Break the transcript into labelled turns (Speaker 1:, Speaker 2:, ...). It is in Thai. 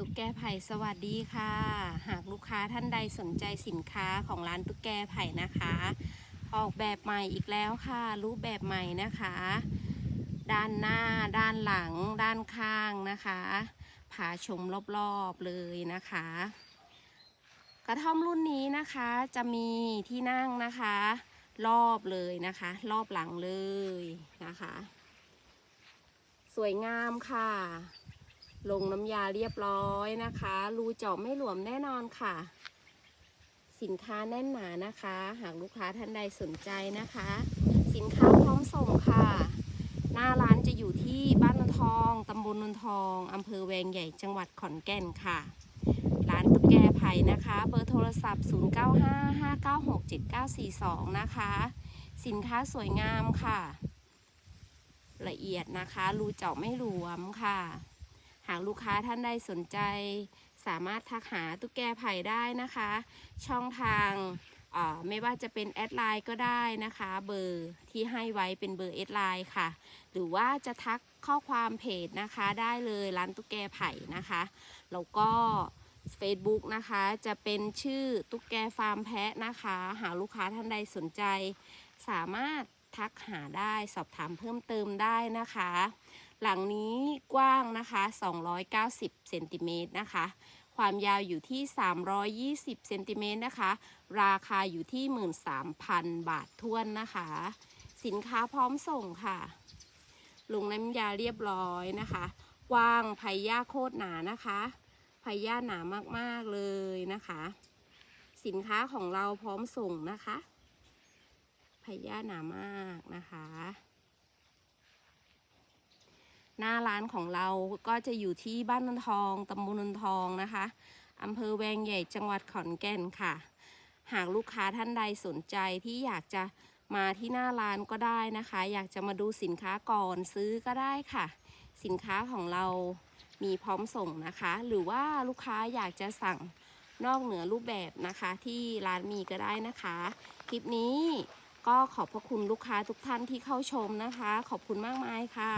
Speaker 1: ตุ๊กแกไผ่สวัสดีค่ะ หากลูกค้าท่านใดสนใจสินค้าของร้านตุ๊กแกไผ่นะคะ ออกแบบใหม่อีกแล้วค่ะ รูปแบบใหม่นะคะ ด้านหน้า ด้านหลัง ด้านข้างนะคะผาชมรอบๆเลยนะคะ กระท่อมรุ่นนี้นะคะจะมีที่นั่งนะคะ รอบเลยนะคะ รอบหลังเลยนะคะ สวยงามค่ะ ลงน้ำยาเรียบร้อยนะคะ รูเจาะไม่หลวมแน่นอนค่ะ สินค้าแน่นหนานะคะ หากลูกค้าท่านใดสนใจนะคะ สินค้าพร้อมส่งค่ะ หน้าร้านจะอยู่ที่บ้านนนทองตำบลนนทองอำเภอแวงใหญ่จังหวัดขอนแก่นค่ะ ร้านตุ๊กแกไผ่นะคะ เบอร์โทรศัพท์ 0955967942 นะคะ สินค้าสวยงามค่ะ ละเอียดนะคะ รูเจาะไม่หลวมค่ะ หากลูกค้าท่านใดสนใจ สามารถทักหาตุ๊กแกไผ่ได้นะคะ ช่องทางไม่ว่าจะเป็นแอดไลน์ก็ได้นะคะ เบอร์ที่ให้ไว้เป็นเบอร์แอดไลน์ค่ะ หรือว่าจะทักข้อความเพจนะคะได้เลยร้านตุ๊กแกไผ่นะคะแล้วก็ Facebook นะคะจะเป็นชื่อตุ๊กแกฟาร์มแพะนะคะ หากลูกค้าท่านใดสนใจ สามารถทักหาได้สอบถามเพิ่มเติมได้นะคะ หลังนี้กว้างนะคะ 290เซนติเมตรนะคะ ความยาวอยู่ที่ 320เซนติเมตรนะคะ ราคาอยู่ที่ 13,000 บาททวนนะคะ สินค้าพร้อมส่งค่ะลงน้ำยาเรียบร้อยนะคะ กว้างไผ่ย่าโคตรหนานะคะไผ่ย่าหนามากๆเลยนะคะ สินค้าของเราพร้อมส่งนะคะไผ่ย่าหนามากนะคะ หน้าร้านของเราก็จะอยู่ที่บ้านนนทองตำบลนนทองนะคะอำเภอแวงใหญ่จังหวัดขอนแก่นค่ะ หากลูกค้าท่านใดสนใจที่อยากจะมาที่หน้าร้านก็ได้นะคะ อยากจะมาดูสินค้าก่อนซื้อก็ได้ค่ะ สินค้าของเรามีพร้อมส่งนะคะ หรือว่าลูกค้าอยากจะสั่งนอกเหนือรูปแบบนะคะ ที่ร้านมีก็ได้นะคะ คลิปนี้ก็ขอบพระคุณลูกค้าทุกท่านที่เข้าชมนะคะ ขอบคุณมากมายค่ะ